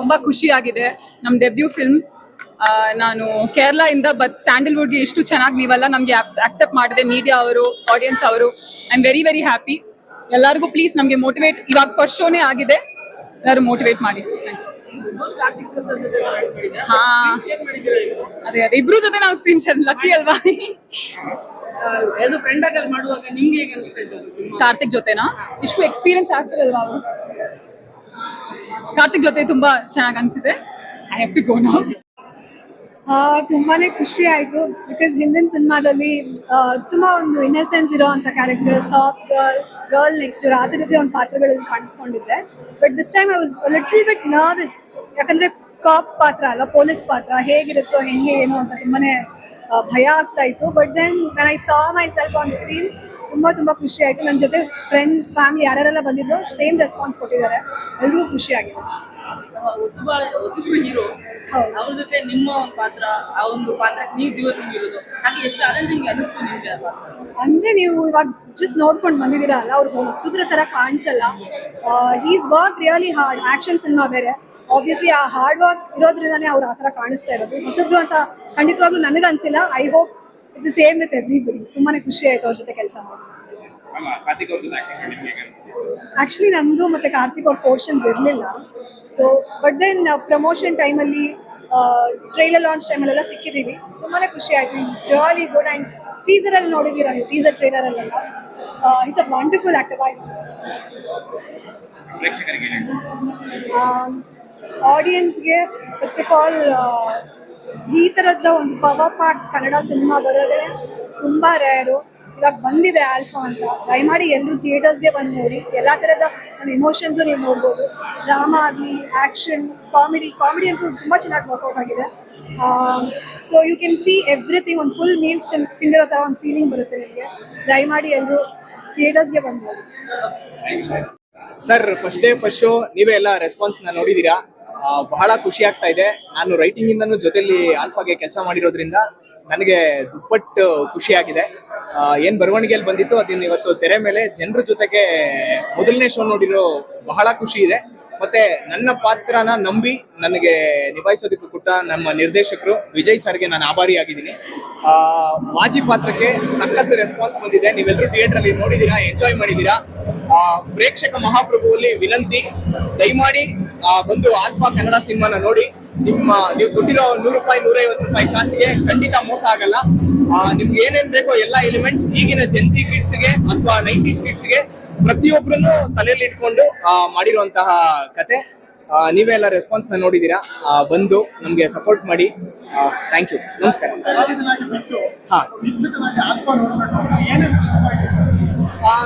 ತುಂಬಾ ಖುಷಿ ಆಗಿದೆ ನಮ್ ಡೆಬ್ಯೂ ಫಿಲ್ಮ್ ನಾನು ಕೇರಳ ಇಂದ ಬಟ್ ಸ್ಯಾಂಡಲ್ವುಡ್ಗೆ ಇಷ್ಟು ಚೆನ್ನಾಗಿ ನೀವೆಲ್ಲ ನಮ್ಗೆ ಆಕ್ಸೆಪ್ಟ್ ಮಾಡಿದೆ ಮೀಡಿಯಾ ಅವರು ಆಡಿಯನ್ಸ್ ಅವರು. I am very very happy ಎಲ್ಲರಿಗೂ ಪ್ಲೀಸ್ ನಮ್ಗೆ ಮೋಟಿವೇಟ್ ಇವಾಗ ಫಸ್ಟ್ ಶೋನೇ ಆಗಿದೆ. ಎಲ್ಲರೂ ಮೋಟಿವೇಟ್ ಮಾಡಿ. ಹಾ. ಅದೇ ಅದೇ ಇಬ್ರು ಜೊತೆ ನಾವು ಸ್ಕ್ರೀನ್ ಶೇರ್ ಲಕ್ಕಿ ಅಲ್ವಾ? ಕಾರ್ತಿಕ್ ಜೊತೆನಾ? ಇಷ್ಟು ಎಕ್ಸ್ಪೀರಿಯನ್ಸ್ ಆಗ್ತಿರಲ್ವಾ ಅವರು? ಕಾರ್ತಿಕ್ ಜೊತೆ ತುಂಬಾ ಚೆನ್ನಾಗಿ ಅನ್ಸಿದೆ. I have to go now ತುಂಬಾನೇ ಖುಷಿ ಆಯ್ತು. ಬಿಕಾಸ್ ಹಿಂದಿನ ಸಿನಿಮಾದಲ್ಲಿ ತುಂಬಾ ಒಂದು ಇನ್ನಸೆನ್ಸ್ ಇರೋ ಅಂತ character soft girl girl next ಆ ಜೊತೆ ಒಂದು ಪಾತ್ರಗಳಲ್ಲಿ ಕಾಣಿಸ್ಕೊಂಡಿದ್ದೆ. But this time I was little bit nervous ಯಾಕಂದ್ರೆ ಕಾಪ್ ಪಾತ್ರ ಅಲ್ಲ ಪೊಲೀಸ್ ಪಾತ್ರ, ಹೇಗಿರುತ್ತೋ, ಹೆಂಗೆ, ಏನು ಅಂತ ತುಂಬಾನೇ ಭಯ ಆಗ್ತಾ ಇತ್ತು. But then I saw myself on screen ತುಂಬಾ ತುಂಬಾ ಖುಷಿ ಆಯ್ತು. ನನ್ನ ಜೊತೆ ಫ್ರೆಂಡ್ಸ್ ಫ್ಯಾಮಿಲಿ ಯಾರ್ಯಾರೆಲ್ಲ ಬಂದಿದ್ರು ಸೇಮ್ ರೆಸ್ಪಾನ್ಸ್ ಕೊಟ್ಟಿದ್ದಾರೆ. ಎಲ್ರಿಗೂ ಖುಷಿ ಆಗಿದೆ ಹೊಸಬ ಹೊಸಬ್ರು ಹೀರೋ. ಹೌದು. ಅವ್ರ ಜೊತೆ ನಿಮ್ಮ ಒಂದು ಪಾತ್ರ ಆ ಒಂದು ಪಾತ್ರಕ್ಕೆ ನೀವು ಜೀವ ತುಂಬಿರೋದು ಹಾಗೆ ಎಷ್ಟು ಚಾಲೆಂಜಿಂಗ್ ಅನಿಸ್ತು ನಿಮ್ಗೆ ಅಂದ್ರೆ ನೀವು ಇವಾಗ ಜಸ್ಟ್ ನೋಡ್ಕೊಂಡು ಬಂದಿದ್ದೀರಾ ಅಲ್ಲ ಅವ್ರಿಗೆ ಹೊಸಬ್ರ ತರ ಕಾಣಿಸಲ್ಲ. Is work really hard action cinema ಬೇರೆ. ಆಬ್ವಿಯಸ್ಲಿ ಆ ಹಾರ್ಡ್ ವರ್ಕ್ ಇರೋದ್ರಿಂದಾನೇ ಅವ್ರು ಆ ತರ ಕಾಣಿಸ್ತಾ ಇರೋದು. ಹೊಸಬ್ರು ಅಂತ ಖಂಡಿತವಾಗ್ಲೂ ನನಗೆ ಅನ್ಸಿಲ್ಲ I hope it's same with everybody ತುಂಬಾನೇ ಖುಷಿ ಆಯ್ತು ಅವ್ರ ಜೊತೆ ಕೆಲಸ ಮಾಡಿ ಆಕ್ಚುಲಿ ನಂದು ಮತ್ತೆ ಕಾರ್ತಿಕ್ ಅವ್ರ ಪೋರ್ಷನ್ಸ್ ಇರಲಿಲ್ಲ. ಸೊ ಬಟ್ ದೆನ್ ಪ್ರಮೋಷನ್ ಟೈಮಲ್ಲಿ ಟ್ರೈಲರ್ ಲಾಂಚ್ ಟೈಮಲ್ಲೆಲ್ಲ ಸಿಕ್ಕಿದ್ದೀವಿ ತುಂಬಾ ಖುಷಿ ಆಯ್ತು. ಇಸ್ ರಿಯಲಿ ಗುಡ್ ಆ್ಯಂಡ್ ಟೀಸರಲ್ಲಿ ನೋಡಿದೀರ ನೀವು ಟೀಸರ್ ಟ್ರೈಲರಲ್ಲೆಲ್ಲ ಇಸ್ ಅ ವಂಡರ್ಫುಲ್ ಏನ್ ಹೇಳ್ತೀರಾ? ಆಡಿಯನ್ಸ್ಗೆ ಫಸ್ಟ್ ಆಫ್ ಆಲ್ ಈ ಥರದ ಒಂದು ಪವರ್ ಪಾರ್ಟ್ ಕನ್ನಡ ಸಿನಿಮಾ ಬರೋದೇ ತುಂಬ ರೇರು ಇವಾಗ ಬಂದಿದೆ ಆಲ್ಫಾ ಅಂತ. ದಯಮಾಡಿ ಎಲ್ಲರೂ ಥಿಯೇಟರ್ಸ್ಗೆ ಬಂದು ನೋಡಿ. ಎಲ್ಲ ಥರದ ಒಂದು ಇಮೋಷನ್ಸು ನೀವು ನೋಡ್ಬೋದು. ಡ್ರಾಮಾ ಆಗಲಿ ಆ್ಯಕ್ಷನ್ ಕಾಮಿಡಿ ಕಾಮಿಡಿ ಅಂತೂ ತುಂಬ ಚೆನ್ನಾಗಿ ವರ್ಕೌಟ್ ಆಗಿದೆ. So you can see everything ಒಂದು ಫುಲ್ ಮೀಲ್ಸ್ ತಿಂದಿರೋ ಥರ ಒಂದು ಫೀಲಿಂಗ್ ಬರುತ್ತೆ ನಿಮಗೆ. ದಯಮಾಡಿ ಎಲ್ಲರೂ ಥಿಯೇಟರ್ಸ್ಗೆ ಬಂದು ನೋಡಿ. Sir first day first show ನೀವೇ ಎಲ್ಲ ರೆಸ್ಪಾನ್ಸ್ನ ನೋಡಿದೀರಾ? ಆ, ಬಹಳ ಖುಷಿ ಆಗ್ತಾ ಇದೆ. ನಾನು ರೈಟಿಂಗ್ ಇಂದನು ಜೊತೆಲಿ ಆಲ್ಫಾಗೆ ಕೆಲಸ ಮಾಡಿರೋದ್ರಿಂದ ನನಗೆ ದುಪ್ಪಟ್ಟು ಖುಷಿ ಆಗಿದೆ. ಆ, ಏನ್ ಬರವಣಿಗೆಯಲ್ಲಿ ಬಂದಿತ್ತು ಅದನ್ನ ಇವತ್ತು ತೆರೆ ಮೇಲೆ ಜನರ ಜೊತೆಗೆ ಮೊದಲನೇ ಶೋ ನೋಡಿರೋ ಬಹಳ ಖುಷಿ ಇದೆ. ಮತ್ತೆ ನನ್ನ ಪಾತ್ರನ ನಂಬಿ ನನಗೆ ನಿಭಾಯಿಸೋದಕ್ಕೆ ಕೊಟ್ಟ ನಮ್ಮ ನಿರ್ದೇಶಕರು ವಿಜಯ್ ಸರ್ಗೆ ನಾನು ಆಭಾರಿಯಾಗಿದ್ದೀನಿ. ಆ, ಮಾಜಿ ಪಾತ್ರಕ್ಕೆ ಸಖತ್ ರೆಸ್ಪಾನ್ಸ್ ಬಂದಿದೆ. ನೀವೆಲ್ಲರೂ ಥಿಯೇಟರ್ ಅಲ್ಲಿ ನೋಡಿದೀರಾ ಎಂಜಾಯ್ ಮಾಡಿದೀರಾ? ಆ, ಪ್ರೇಕ್ಷಕ ಮಹಾಪ್ರಭುವಲ್ಲಿ ವಿನಂತಿ ದಯಮಾಡಿ ಆ, ಬಂದು ಆಲ್ಫಾ ಕನ್ನಡ ಸಿನಿಮಾನ ನೋಡಿ. ನಿಮ್ಮ ನೀವು ಕೊಟ್ಟಿರೋ ನೂರು ರೂಪಾಯಿ ನೂರೈವತ್ತು ರೂಪಾಯಿ ಕಾಸಿಗೆ ಖಂಡಿತ ಮೋಸ ಆಗಲ್ಲ. ನಿಮ್ಗೆ ಏನೇನ್ ಬೇಕೋ ಎಲ್ಲ ಎಲಿಮೆಂಟ್ಸ್ ಈಗಿನ ಜೆನ್ಸಿ ಕಿಡ್ಸ್ಗೆ ಅಥವಾ ನೈಂಟೀಸ್ ಕಿಡ್ಸ್ಗೆ ಪ್ರತಿಯೊಬ್ಬರನ್ನು ತಲೆಯಲ್ಲಿ ಇಟ್ಕೊಂಡು ಮಾಡಿರುವಂತಹ ಕತೆ. ಆ, ನೀವೇ ಎಲ್ಲ ರೆಸ್ಪಾನ್ಸ್ನ ನೋಡಿದೀರಾ. ಬಂದು ನಮ್ಗೆ ಸಪೋರ್ಟ್ ಮಾಡಿ. ಥ್ಯಾಂಕ್ ಯು ನಮಸ್ಕಾರ. ಹಾ.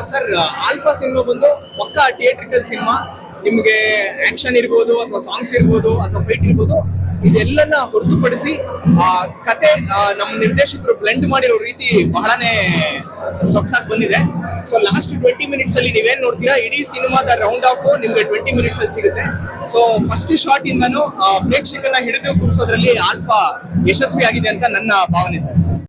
ಸರ್ ಆಲ್ಫಾ ಸಿನಿಮಾ ಬಂದು ಪಕ್ಕ ಥಿಯೇಟ್ರಿಕಲ್ ಸಿನಿಮಾ ನಿಮಗೆ ಆಕ್ಷನ್ ಇರ್ಬೋದು ಅಥವಾ ಸಾಂಗ್ಸ್ ಇರ್ಬೋದು ಅಥವಾ ಫೈಟ್ ಇರ್ಬೋದು, ಇದೆಲ್ಲನ್ನ ಹೊರತುಪಡಿಸಿ, ಆ ಕತೆ ನಮ್ಮ ನಿರ್ದೇಶಕರು ಬ್ಲೆಂಡ್ ಮಾಡಿರೋ ರೀತಿ ಬಹಳನೇ ಸೊಗಸಾಗಿ ಬಂದಿದೆ. ಸೊ ಲಾಸ್ಟ್ ಟ್ವೆಂಟಿ ಮಿನಿಟ್ಸ್ ಅಲ್ಲಿ ನೀವೇನ್ ನೋಡ್ತೀರಾ? ಇಡೀ ಸಿನಿಮಾದ ರೌಂಡ್ ಆಫ್ ನಿಮ್ಗೆ ಟ್ವೆಂಟಿ ಮಿನಿಟ್ಸ್ ಅಲ್ಲಿ ಸಿಗುತ್ತೆ. ಸೊ ಫಸ್ಟ್ ಶಾಟ್ ಇಂದನು ಪ್ರೇಕ್ಷಕನ ಹಿಡಿದು ಕೂರಿಸೋದ್ರಲ್ಲಿ ಆಲ್ಫಾ ಯಶಸ್ವಿ ಆಗಿದೆ ಅಂತ ನನ್ನ ಭಾವನೆ ಸರ್.